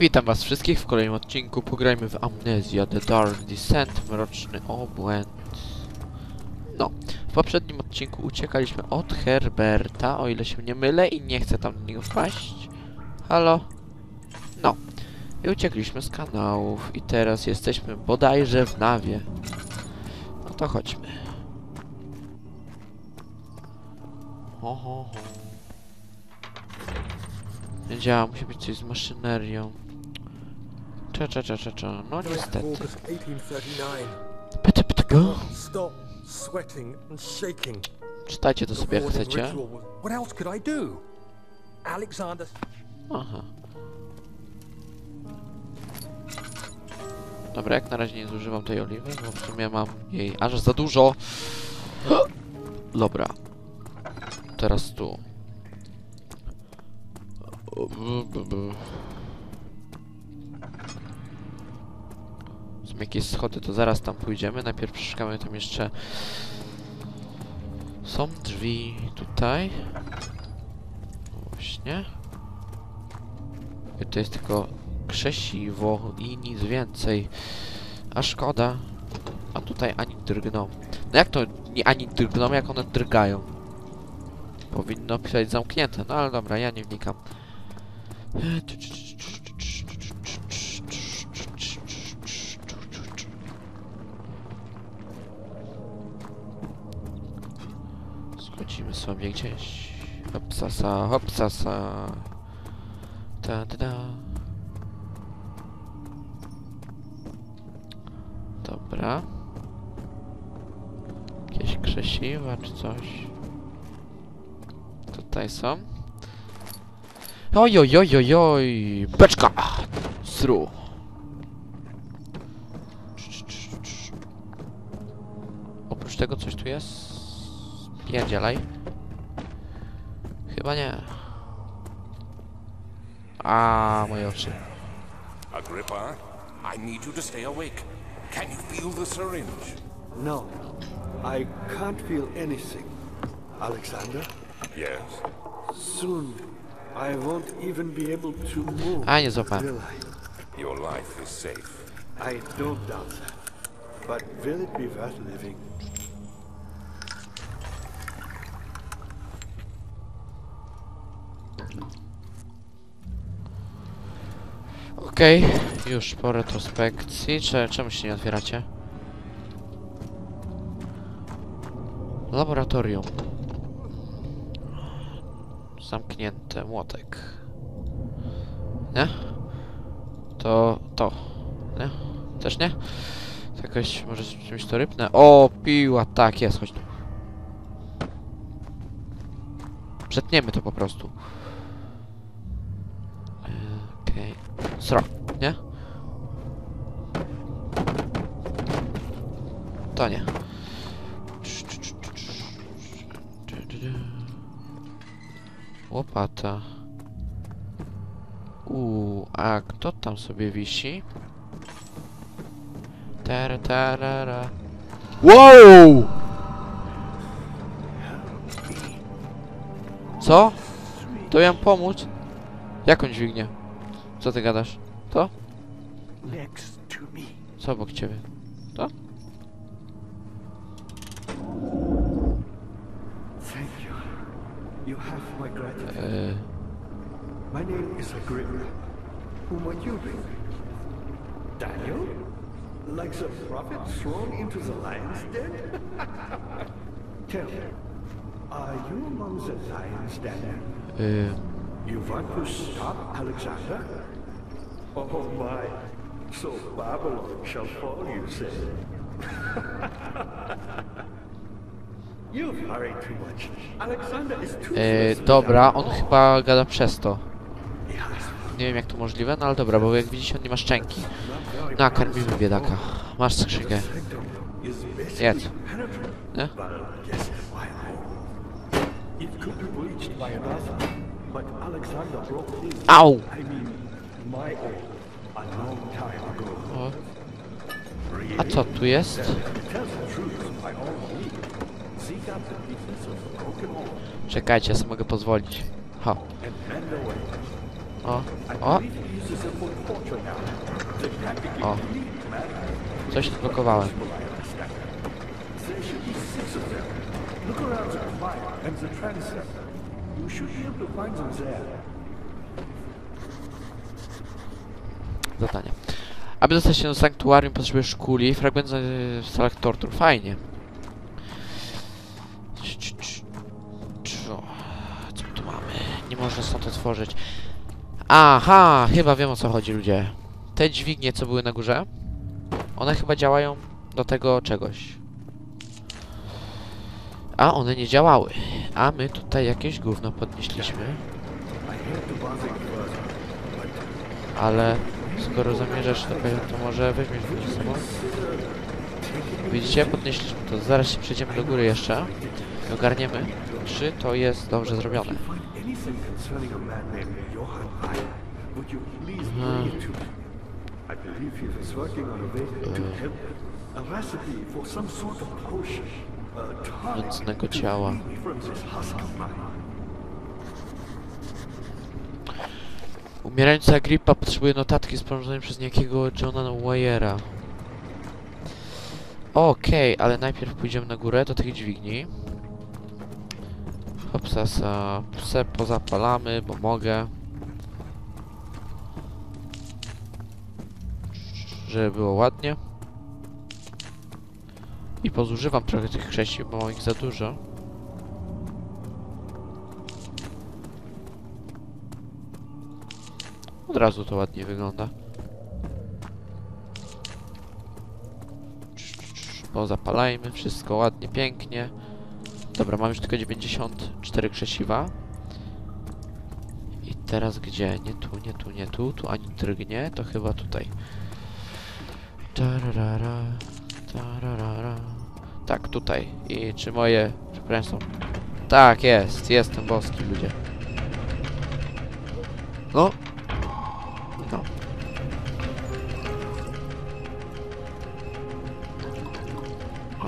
Witam was wszystkich w kolejnym odcinku. Pograjmy w Amnesia The Dark Descent, Mroczny Obłęd. No, w poprzednim odcinku uciekaliśmy od Herberta, o ile się nie mylę i nie chcę tam do niego wpaść. Halo? No. I uciekliśmy z kanałów i teraz jesteśmy bodajże w Nawie. No to chodźmy. Ho, ho, ho. Nie działa, musi być coś z maszynerią. Cza, cza, cza, cza, cza. No niestety. August 1839. Pyty, pyty, go. Czytajcie to sobie jak chcecie. Aha. Dobra, jak na razie nie zużywam tej oliwy, bo w sumie mam jej aż za dużo. Dobra. Teraz tu. Są jakieś schody, to zaraz tam pójdziemy. Najpierw przeszukamy tam jeszcze... Są drzwi tutaj. Właśnie. I to jest tylko krzesiwo i nic więcej. A szkoda. A tutaj ani drgną. No jak to nie ani drgną, jak one drgają? Powinno pisać zamknięte, no ale dobra, ja nie wnikam. Schodzimy sobie gdzieś. Hopsasa, hopsasa. Ta, ta, ta. Dobra. Jakieś krzesiwa czy coś. Tutaj są. Oj, oj, oj, oj, oj. Beczka! Sru. Oprócz tego coś tu jest? Pierdzielaj. Chyba nie. A, moje oczy. Agrippa, I need you to stay awake. Can you feel the syringe? No, I can't feel anything. Alexander, Yes. soon I won't even be able to move. A, nie złapałem. Your life is safe. I don't doubt that. But will it be worth living? Okej, już po retrospekcji. Cze czemu się nie otwieracie? Laboratorium. Zamknięte, młotek. Nie? To to. Nie? Też nie? To jakoś może czymś to rybne? O, piła, tak jest, chodź tu. Przetniemy to po prostu. Yy, Okej. Sra, nie? To nie. Łopata. Uuu, a kto tam sobie wisi? Tara, tarara. Wow! Co? To ja pomóc? Jak on dźwignie? Co ty gadasz? To? Co obok ciebie? You have my gratitude. Eee, My name is Agrippa. Who might you be? Daniel? Like the prophet thrown into the lion's den? Tell me, are you among the lions, Daniel? eee, uh. You want to stop Alexander? Oh my, so Babylon shall fall, you say? fast. dobra, on chyba gada przez to. Nie wiem jak to możliwe, no ale dobra, bo jak widzicie on nie ma szczęki. Nakarmimy biedaka. Masz skrzynkę. Jedz. Nie? Au! O. A co tu jest? Czekajcie, ja sobie mogę pozwolić. Ha. O, o, o. Coś odblokowałem. Zadanie. Aby dostać się do sanktuarium potrzebujesz kuli, fragment w salach tortur. Fajnie. Otworzyć. Aha, chyba wiem o co chodzi ludzie. Te dźwignie co były na górze, one chyba działają do tego czegoś. A one nie działały. A my tutaj jakieś gówno podnieśliśmy. Ale skoro zamierzasz to, to może weźmiesz sobą. Widzicie, podnieśliśmy to. Zaraz się przejdziemy do góry jeszcze. I ogarniemy, czy to jest dobrze zrobione. Tonic Mocnego to ciała. Umierająca Agrippa potrzebuje notatki sporządzonej przez niejakiego Johna Wayera. Okej, ale najpierw pójdziemy na górę do tych dźwigni. Hopsasa, pse pozapalamy, bo mogę. Żeby było ładnie. I pozużywam trochę tych krzesi, bo mam ich za dużo. Od razu to ładnie wygląda. Bo zapalajmy wszystko ładnie, pięknie. Dobra, mam już tylko 94 krzesiwa. I teraz gdzie? Nie tu, nie tu, nie tu, tu ani drgnie, to chyba tutaj. Tararara, tararara. Tak, tutaj. I czy moje przepraszam? Tak, jest, jestem boski, ludzie. No, no.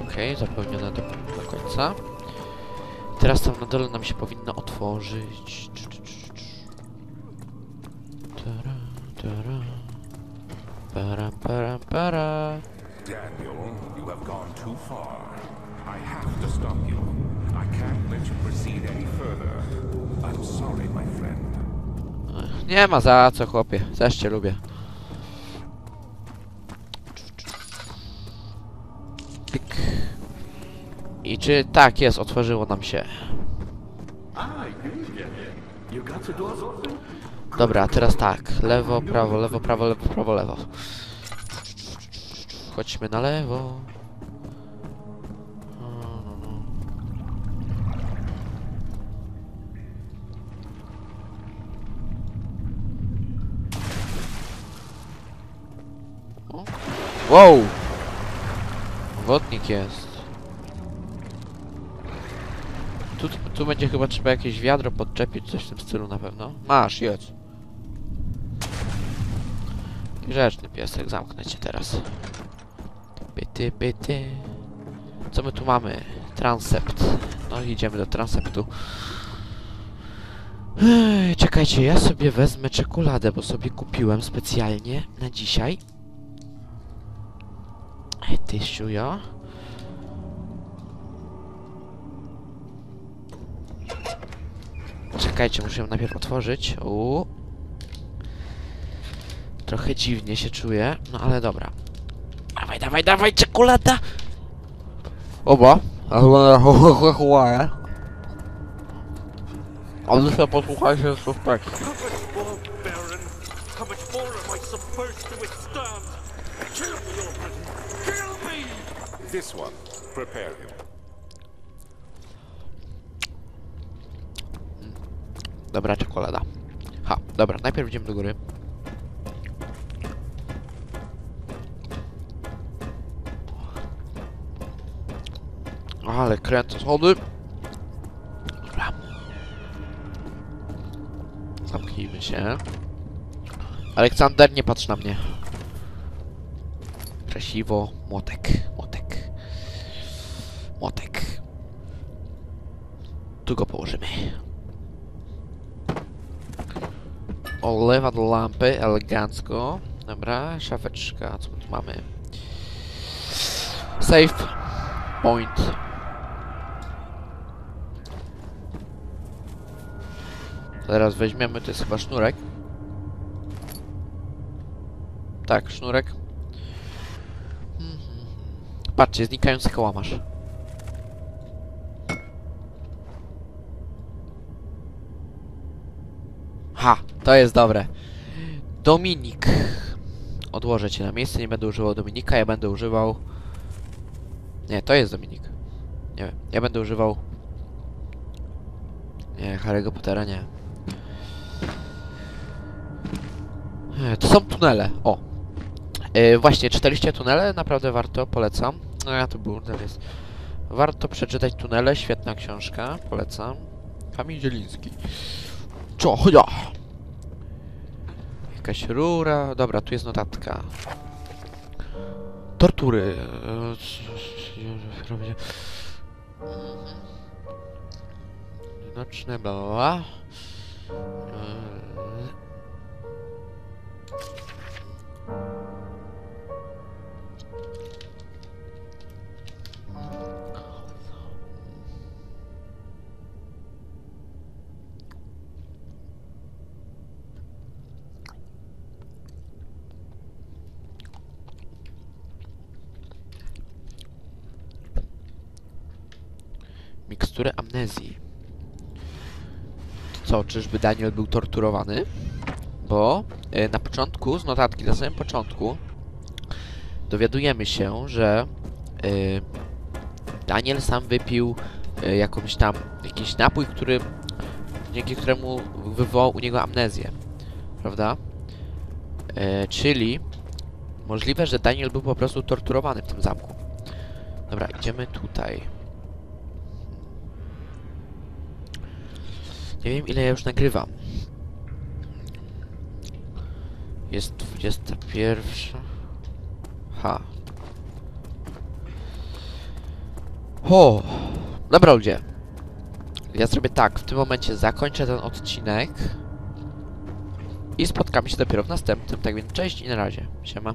Okej, zapełnione do, do końca. Teraz tam na dole nam się powinno otworzyć. Tara, tara. Para, para, para. Daniel, you have gone too far. I have to stop you. I can't let you proceed any further. I'm sorry, my friend. Nie ma za co, chłopie. Też cię lubię. Pyk. I czy tak jest, otworzyło nam się. Dobra, teraz tak. Lewo, prawo, lewo, prawo, lewo, prawo, lewo. Chodźmy na lewo. Wow! Wodnik jest. Tu, tu będzie chyba trzeba jakieś wiadro podczepić, coś w tym stylu na pewno. Masz, jedz. Grzeczny piesek, zamknę cię teraz. Pyty, pyty. Co my tu mamy? Transept. No idziemy do transeptu. Ej, czekajcie, ja sobie wezmę czekoladę, bo sobie kupiłem specjalnie na dzisiaj. Ej, Ty siujo. Czekajcie, muszę ją najpierw otworzyć. Uuu. Trochę dziwnie się czuję, no ale dobra. Dawaj, dawaj, dawaj, czekolada! Oba. Ale sobie posłuchajcie suspektu. How much more, Baron? How Dobra, czekolada. Ha, dobra, najpierw idziemy do góry. Ale kręcę schody. Dobra. Zamknijmy się. Aleksander, nie patrz na mnie. Krasiwo, młotek, młotek. Młotek. Tu go położymy. Olewa do lampy, elegancko. Dobra, szafeczka, co tu mamy? Safe point. Teraz weźmiemy, to jest chyba sznurek. Tak, sznurek. Patrzcie, znikający kałamarz. Ha, to jest dobre. Dominik. Odłożę cię na miejsce, nie będę używał Dominika, ja będę używał... Nie, to jest Dominik. Nie wiem, ja będę używał... Nie, Harry'ego Pottera nie. E, To są tunele, o. E, właśnie, czytaliście tunele? Naprawdę warto, polecam. No ja był, to jest... Warto przeczytać tunele, świetna książka, polecam. Kamil Zieliński. Czo, chodźa! Jakaś rura. Dobra, tu jest notatka. Tortury. Nocne, bla Miksturę amnezji. To co, czyżby Daniel był torturowany? Bo e, na początku, z notatki, na samym początku dowiadujemy się, że e, Daniel sam wypił e, jakąś tam, jakiś napój, który dzięki któremu wywołał u niego amnezję. Prawda? E, czyli możliwe, że Daniel był po prostu torturowany w tym zamku. Dobra, idziemy tutaj. Nie wiem ile ja już nagrywam. Jest 21. Ha. O! Dobra ludzie. Ja zrobię tak, w tym momencie zakończę ten odcinek. I spotkamy się dopiero w następnym. Tak więc cześć i na razie. Siema.